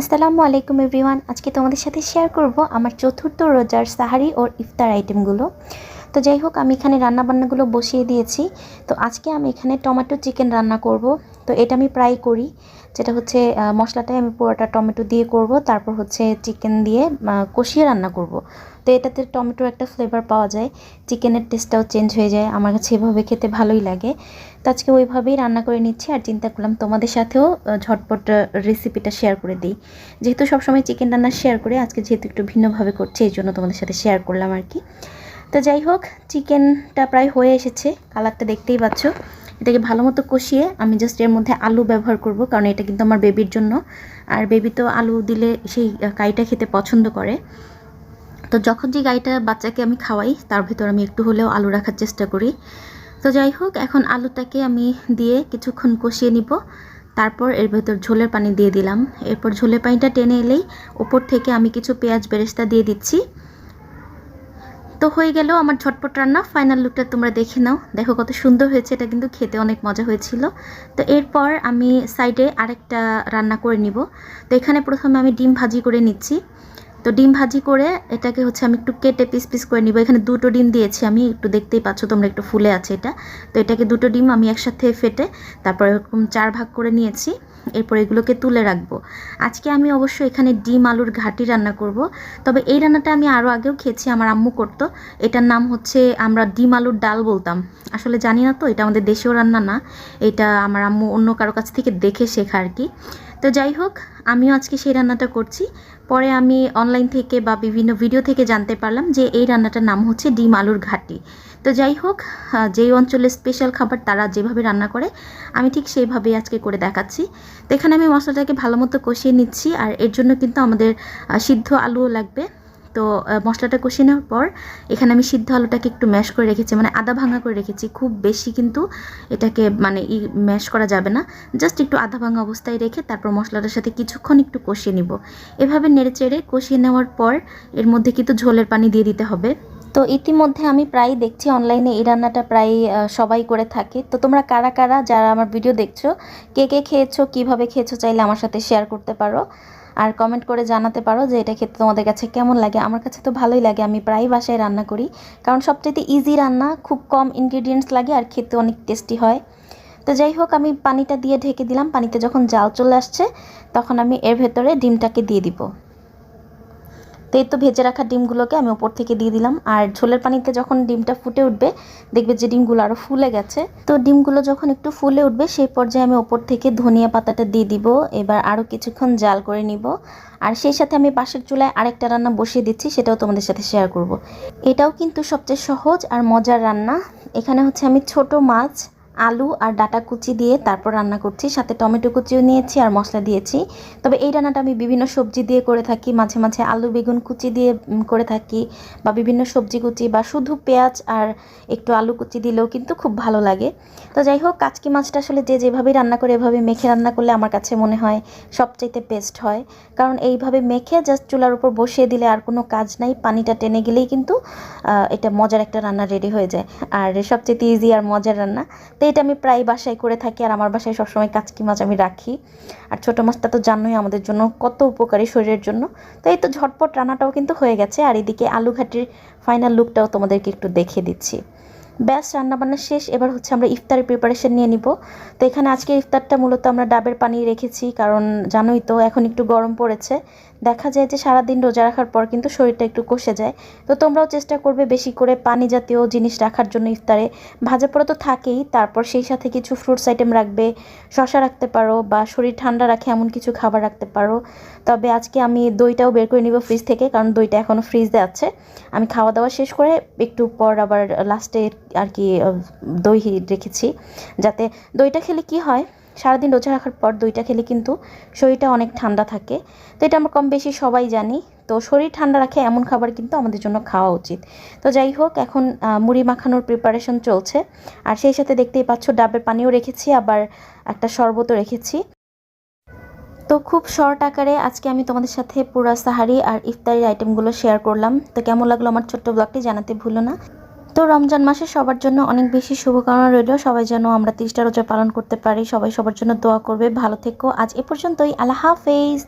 আসসালামু আলাইকুম এভরিওয়ান। আজকে তোমাদের সাথে শেয়ার করব আমার চতুর্থ রোজার সাহারি ওর ইফতার আইটেমগুলো তো যাই হোক, আমি এখানে রান্নাবান্নাগুলো বসিয়ে দিয়েছি। তো আজকে আমি এখানে টমেটো চিকেন রান্না করব। তো এটা আমি প্রায় করি। যেটা হচ্ছে মশলাটাই আমি পুরোটা টমেটো দিয়ে করব। তারপর হচ্ছে চিকেন দিয়ে কষিয়ে রান্না করব। তো এটাতে টমেটোর একটা ফ্লেভার পাওয়া যায়। চিকেনের টেস্টটাও চেঞ্জ হয়ে যায়। আমার কাছে এভাবে খেতে ভালোই লাগে। তো আজকে ওইভাবেই রান্না করে নিচ্ছি। আর চিন্তা করলাম তোমাদের সাথেও ঝটপট রেসিপিটা শেয়ার করে দিই। যেহেতু সবসময় চিকেন রান্না শেয়ার করে, আজকে যেহেতু একটু ভিন্নভাবে করছি, এই জন্য তোমাদের সাথে শেয়ার করলাম আর কি। তো যাই হোক চিকেনটা প্রায় হয়ে এসেছে। কালারটা দেখতেই পাচ্ছ। এটাকে ভালো মতো কষিয়ে আমি জাস্ট এর মধ্যে আলু ব্যবহার করব, কারণ এটা কিন্তু আমার বেবির জন্য। আর বেবি তো আলু দিলে সেই কাইটা খেতে পছন্দ করে। তো যখন যে গাইটা বাচ্চাকে আমি খাওয়াই, তার ভিতর আমি একটু হলেও আলু রাখার চেষ্টা করি। তো যাই হোক, এখন আলুটাকে আমি দিয়ে কিছুক্ষণ কষিয়ে নিব। তারপর এর ভেতর ঝোলের পানি দিয়ে দিলাম। এরপর ঝোলের পানিটা টেনে এলেই ওপর থেকে আমি কিছু পেঁয়াজ বেরেস্তা দিয়ে দিচ্ছি। তো হয়ে গেল আমার ঝটপট রান্না ফাইনাল লুকটা তোমরা দেখে নাও। দেখো কত সুন্দর হয়েছে, এটা কিন্তু খেতে অনেক মজা হয়েছিল। তো এরপর আমি সাইডে আরেকটা রান্না করে নিব। তো এখানে প্রথমে আমি ডিম ভাজি করে নিচ্ছি। তো ডিম ভাজি করে এটাকে হচ্ছে আমি একটু কেটে পিস পিস করে নিব। এখানে দুটো ডিম দিয়েছি আমি, একটু দেখতেই পাচ্ছ তোমরা একটু ফুলে আছে এটা। তো এটাকে দুটো ডিম আমি একসাথে ফেটে তারপর এরকম চার ভাগ করে নিয়েছি। এরপর এগুলোকে তুলে রাখব। আজকে আমি অবশ্য এখানে ডিম, আলুর ঘাটি রান্না করব। তবে এই রান্নাটা আমি আরও আগেও খেয়েছি, আমার আম্মু করতো। এটার নাম হচ্ছে আমরা ডিম, আলুর ডাল বলতাম। আসলে জানি না তো, এটা আমাদের দেশীয় রান্না না। এটা আমার আম্মু অন্য কারও কাছ থেকে দেখে শেখা আর কি। তো যাই হোক, আমিও আজকে সেই রান্নাটা করছি। পরে আমি অনলাইন থেকে বা বিভিন্ন ভিডিও থেকে জানতে পারলাম যে এই রান্নাটার নাম হচ্ছে ডিম আলুর ঘাটি। তো যাই হোক যেই অঞ্চলে স্পেশাল খাবার তারা যেভাবে রান্না করে, আমি ঠিক সেইভাবে আজকে করে দেখাচ্ছি। তো এখানে আমি মশলাটাকে ভালো মতো কষিয়ে নিচ্ছি, আর এর জন্য কিন্তু আমাদের সিদ্ধ আলুও লাগবে। তো মশলাটা কষিয়ে নেওয়ার পর এখানে আমি সিদ্ধ আলুটাকে একটু ম্যাশ করে রেখেছি মানে আদা ভাঙা করে রেখেছি। খুব বেশি কিন্তু এটাকে মানে ই ম্যাশ করা যাবে না। জাস্ট একটু আধা ভাঙা অবস্থায় রেখে তারপর মশলাটার সাথে কিছুক্ষণ একটু কষিয়ে নিব। এভাবে নেড়ে চেড়ে কষিয়ে নেওয়ার পর এর মধ্যে কিন্তু ঝোলের পানি দিয়ে দিতে হবে। তো ইতিমধ্যে আমি প্রায় দেখছি অনলাইনে এই রান্নাটা প্রায় সবাই করে থাকে। তো তোমরা কারা কারা, যারা আমার ভিডিও দেখছ, কে কে খেয়েছো, কীভাবে খেয়েছো, চাইলে আমার সাথে শেয়ার করতে পারো। আর কমেন্ট করে জানাতে পারো যে এটা খেতে তোমাদের কাছে কেমন লাগে। আমার কাছে তো ভালোই লাগে, আমি প্রায় বাসায় রান্না করি। কারণ সবচেয়ে ইজি রান্না, খুব কম ইনগ্রিডিয়েন্টস লাগে আর খেতে অনেক টেস্টি হয়। তো যাই হোক, আমি পানিটা দিয়ে ঢেকে দিলাম। পানিতে যখন জাল চলে আসছে, তখন আমি এর ভেতরে ডিমটাকে দিয়ে দিব। তো এই তো ভেজে রাখা ডিমগুলোকে আমি ওপর থেকে দিয়ে দিলাম। আর ঝোলের পানিতে যখন ডিমটা ফুটে উঠবে, দেখবে যে ডিমগুলো আরও ফুলে গেছে। তো ডিমগুলো যখন একটু ফুলে উঠবে, সেই পর্যায়ে আমি ওপর থেকে ধনিয়া পাতাটা দিয়ে দিব। এবার আরও কিছুক্ষণ জাল করে নিব। আর সেই সাথে আমি পাশের চুলায় আরেকটা রান্না বসিয়ে দিচ্ছি, সেটাও তোমাদের সাথে শেয়ার করব। এটাও কিন্তু সবচেয়ে সহজ আর মজার রান্না। এখানে হচ্ছে আমি ছোট মাছ আলু আর ডাটা কুচি দিয়ে তারপর রান্না করছি। সাথে টমেটো কুচিও নিয়েছি আর মশলা দিয়েছি। তবে এই রান্নাটা আমি বিভিন্ন সবজি দিয়ে করে থাকি। মাঝে মাঝে আলু বেগুন কুচি দিয়ে করে থাকি বা বিভিন্ন সবজি কুচি বা শুধু পেঁয়াজ আর একটু আলু কুচি দিলেও কিন্তু খুব ভালো লাগে। তো যাই হোক, কাচকি মাছটা আসলে যে যেভাবেই রান্না করে, এভাবে মেখে রান্না করলে আমার কাছে মনে হয় সবচাইতে বেস্ট হয়। কারণ এইভাবে মেখে জাস্ট চুলার উপর বসিয়ে দিলে আর কোনো কাজ নাই। পানিটা টেনে গেলেই কিন্তু এটা মজার একটা রান্না রেডি হয়ে যায়। আর সবচেয়ে ইজি আর মজার রান্না তো এটা আমি প্রায় বাসায় করে থাকি আর আমার বাসায় সবসময় কাচকি মাছ আমি রাখি। আর ছোটো মাছটা তো জানোই আমাদের জন্য কত উপকারী শরীরের জন্য। তো এই তো ঝটপট রান্নাটাও কিন্তু হয়ে গেছে আর এদিকে আলু ঘাটির ফাইনাল লুকটাও তোমাদেরকে একটু দেখিয়ে দিচ্ছি। ব্যাস, রান্নাবান্না শেষ। এবার হচ্ছে আমরা ইফতারের প্রিপারেশন নিয়ে নিব। তো এখানে আজকে ইফতারটা মূলত আমরা ডাবের পানি রেখেছি, কারণ জানোই তো এখন একটু গরম পড়েছে। দেখা যায় যে সারাদিন রোজা রাখার পর কিন্তু শরীরটা একটু কষে যায়। তো তোমরাও চেষ্টা করবে বেশি করে পানি জাতীয় জিনিস রাখার জন্য ইফতারে। ভাজা পোড়া তো থাকেই, তারপর সেই সাথে কিছু ফ্রুটস আইটেম রাখবে। শশা রাখতে পারো বা শরীর ঠান্ডা রাখে এমন কিছু খাবার রাখতে পারো। তবে আজকে আমি দইটাও বের করে নিব ফ্রিজ থেকে, কারণ দইটা এখনও ফ্রিজে আছে। আমি খাওয়া দাওয়া শেষ করে একটু পর আবার লাস্টে আর কি দই রেখেছি। যাতে দইটা খেলে কি হয়? সারাদিন রোজা রাখার পর দইটা খেলে কিন্তু শরীরটা অনেক ঠান্ডা থাকে। তো এটা আমরা কম বেশি সবাই জানি। তো শরীর ঠান্ডা রাখে এমন খাবার কিন্তু আমাদের জন্য খাওয়া উচিত। তো যাই হোক, এখন মুড়ি মাখানোর প্রিপারেশন চলছে। আর সেই সাথে দেখতেই পাচ্ছ ডাবের পানিও রেখেছি, আবার একটা শরবতও রেখেছি। তো খুব শর্ট আকারে আজকে আমি তোমাদের সাথে পুরা সাহারি আর ইফতারির আইটেমগুলো শেয়ার করলাম। তো কেমন লাগল আমার ছোট্ট ব্লগটি জানাতে ভুলো না। তো রমজান মাসে সবার জন্য অনেক বেশি শুভকামনা রইল। সবাই যেন আমরা তিরিশটা রোজা পালন করতে পারি, সবাই সবার জন্য দোয়া করবে। ভালো থেকো। আজ এ পর্যন্তই। আল্লাহ হাফেজ।